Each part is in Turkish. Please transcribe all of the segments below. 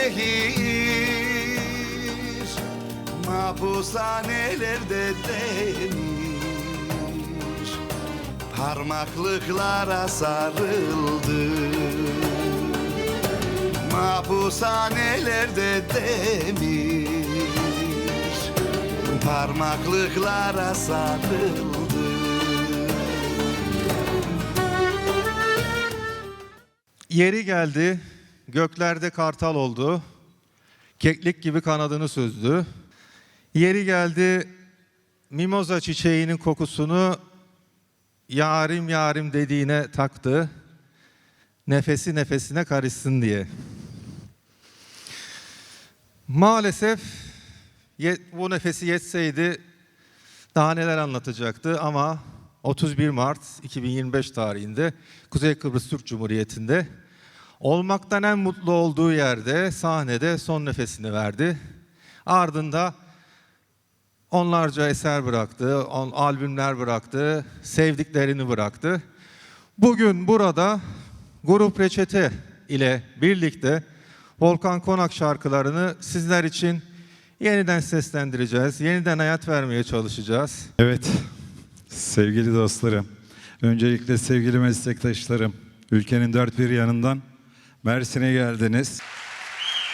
zehir. Mahpushanelerde demiş Parmaklıklara sarıldı. Mahpushanelerde demiş Parmaklıklara sarıldı. Yeri geldi, göklerde kartal oldu, keklik gibi kanadını süzdü. Yeri geldi, mimoza çiçeğinin kokusunu yarim yarim dediğine taktı. Nefesi nefesine karışsın diye. Maalesef bu nefesi yetseydi daha neler anlatacaktı ama 31 Mart 2025 tarihinde Kuzey Kıbrıs Türk Cumhuriyeti'nde olmaktan en mutlu olduğu yerde sahnede son nefesini verdi. Ardında onlarca eser bıraktı, on, albümler bıraktı, sevdiklerini bıraktı. Bugün burada Grup Reçete ile birlikte Volkan Konak şarkılarını sizler için yeniden seslendireceğiz, yeniden hayat vermeye çalışacağız. Evet, sevgili dostlarım, öncelikle sevgili meslektaşlarım, ülkenin dört bir yanından Mersin'e geldiniz.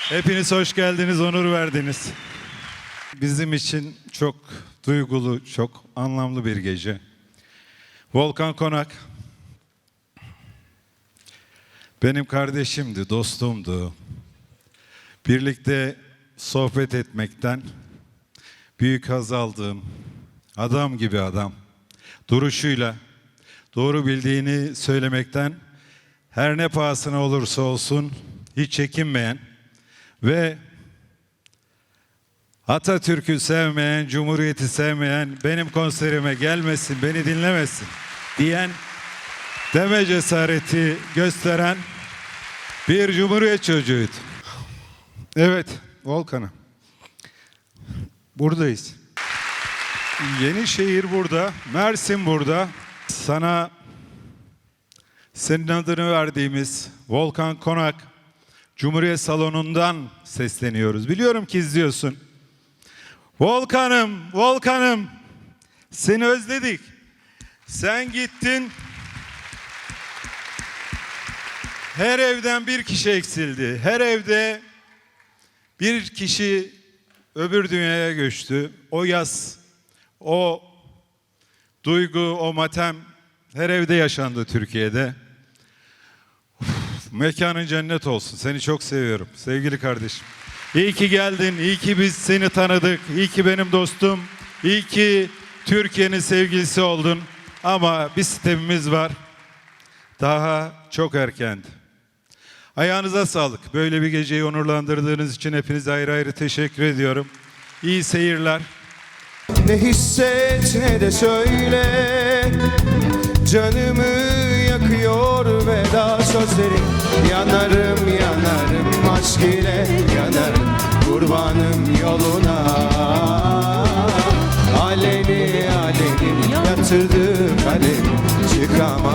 Hepiniz hoş geldiniz, onur verdiniz. Bizim için çok duygulu, çok anlamlı bir gece. Volkan Konak, benim kardeşimdi, dostumdu. Birlikte sohbet etmekten büyük haz aldığım, adam gibi adam, duruşuyla doğru bildiğini söylemekten her ne pahasına olursa olsun hiç çekinmeyen ve Atatürk'ü sevmeyen, Cumhuriyeti sevmeyen benim konserime gelmesin, beni dinlemesin diyen deme cesareti gösteren bir Cumhuriyet çocuğuydu. Evet, Volkan'ım. Buradayız. Yenişehir burada, Mersin burada. Sana senin adını verdiğimiz Volkan Konak Cumhuriyet Salonu'ndan sesleniyoruz. Biliyorum ki izliyorsun. Volkan'ım, Volkan'ım seni özledik. Sen gittin. Her evden bir kişi eksildi. Her evde bir kişi öbür dünyaya göçtü. O yaz, o duygu, o matem her evde yaşandı Türkiye'de. Mekanın cennet olsun. Seni çok seviyorum sevgili kardeşim. İyi ki geldin, iyi ki biz seni tanıdık, iyi ki benim dostum, iyi ki Türkiye'nin sevgilisi oldun. Ama bir sistemimiz var. Daha çok erkendi. Ayağınıza sağlık. Böyle bir geceyi onurlandırdığınız için hepinize ayrı ayrı teşekkür ediyorum. İyi seyirler. Ne hisset ne de söyle Canımı veda sözlerin Yanarım yanarım aşk ile yanarım Kurbanım yoluna. Aleni aleni yatırdı kalemi Çıkamam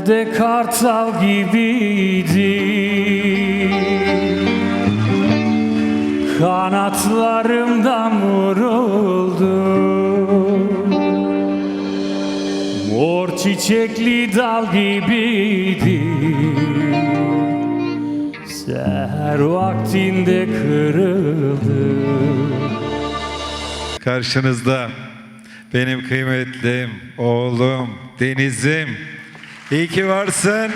Göklerde kartal gibiydi. Kanatlarımdan vuruldu. Mor çiçekli dal gibiydi. Seher vaktinde kırıldı. Karşınızda benim kıymetlim, oğlum, Deniz'im. İyi ki varsın.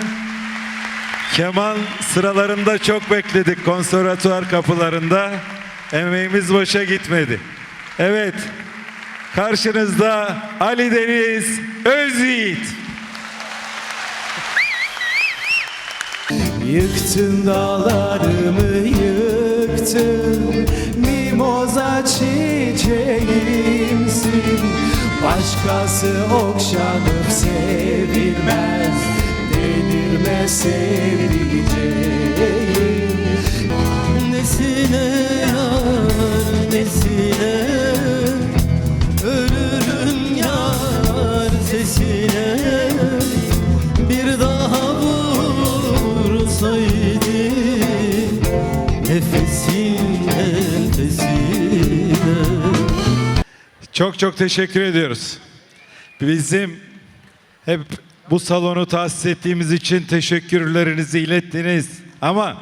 Keman sıralarında çok bekledik konservatuvar kapılarında. Emeğimiz boşa gitmedi. Evet, karşınızda Ali Deniz Özyiğit. Yıktın dağlarımı yıktın Mimoza çiçeğimsin Başkası okşanıp sevilmez. Delirme sevdiceğim. Nesine yar nesine? Ölürüm yar sesine. Bir daha vursaydı nefesin nefesine Çok çok teşekkür ediyoruz. Bizim hep bu salonu tahsis ettiğimiz için teşekkürlerinizi ilettiniz. Ama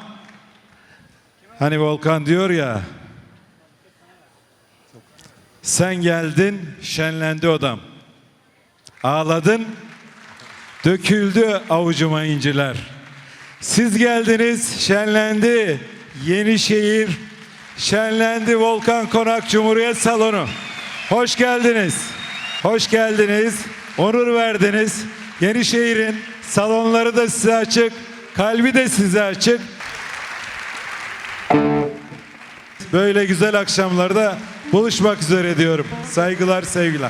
hani Volkan diyor ya sen geldin şenlendi odam. Ağladın döküldü avucuma inciler. Siz geldiniz şenlendi Yenişehir şenlendi Volkan Konak Cumhuriyet Salonu. Hoş geldiniz. Hoş geldiniz. Onur verdiniz. Yenişehir'in salonları da size açık. Kalbi de size açık. Böyle güzel akşamlarda buluşmak üzere diyorum. Saygılar, sevgiler.